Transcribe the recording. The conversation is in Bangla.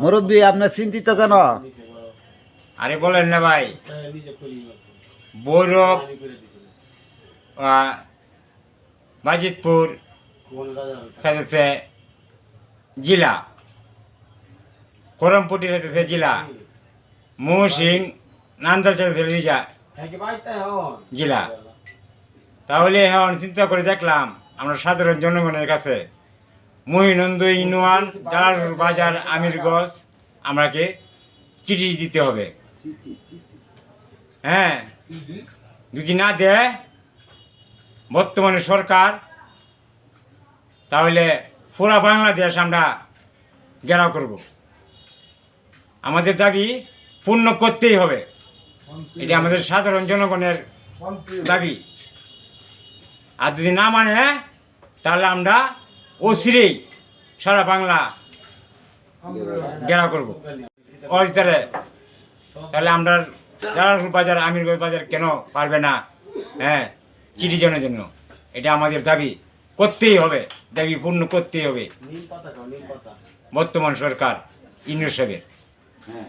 মুরব্বী আপনার চিন্তিত কেন? আরে বলেন না ভাই। বৈরব হচ্ছে জেলা। করমপুটি হচ্ছে জেলা। মহসিং নান্দল রিজা। জেলা। তাহলে এখন চিন্তা করে দেখলাম, আমরা সাধারণ জনগণের কাছে মহিনন্দ ইউনিয়ন জালালপুর বাজার আমিরগঞ্জ আমরাকে চিঠি দিতে হবে। হ্যাঁ। যদি না দেয়, বর্তমানে সরকার, তাহলে পুরা বাংলাদেশ আমরা ঘেরাও করব। আমাদের দাবি পূর্ণ করতেই হবে। এটা আমাদের সাধারণ জনগণের দাবি। আর যদি না মানে তাহলে আমরা অচিরেই সারা বাংলা ঘেরাও করব। অস্তারে তাহলে আমরা জালালপুর বাজার, আমিরগঞ্জ বাজার কেন পারবে না? হ্যাঁ চিটিজনের জন্য। এটা আমাদের দাবি, করতেই হবে। দাবি পূর্ণ করতেই হবে। বর্তমান সরকার, ইন্দ্র সাহেবের। হ্যাঁ।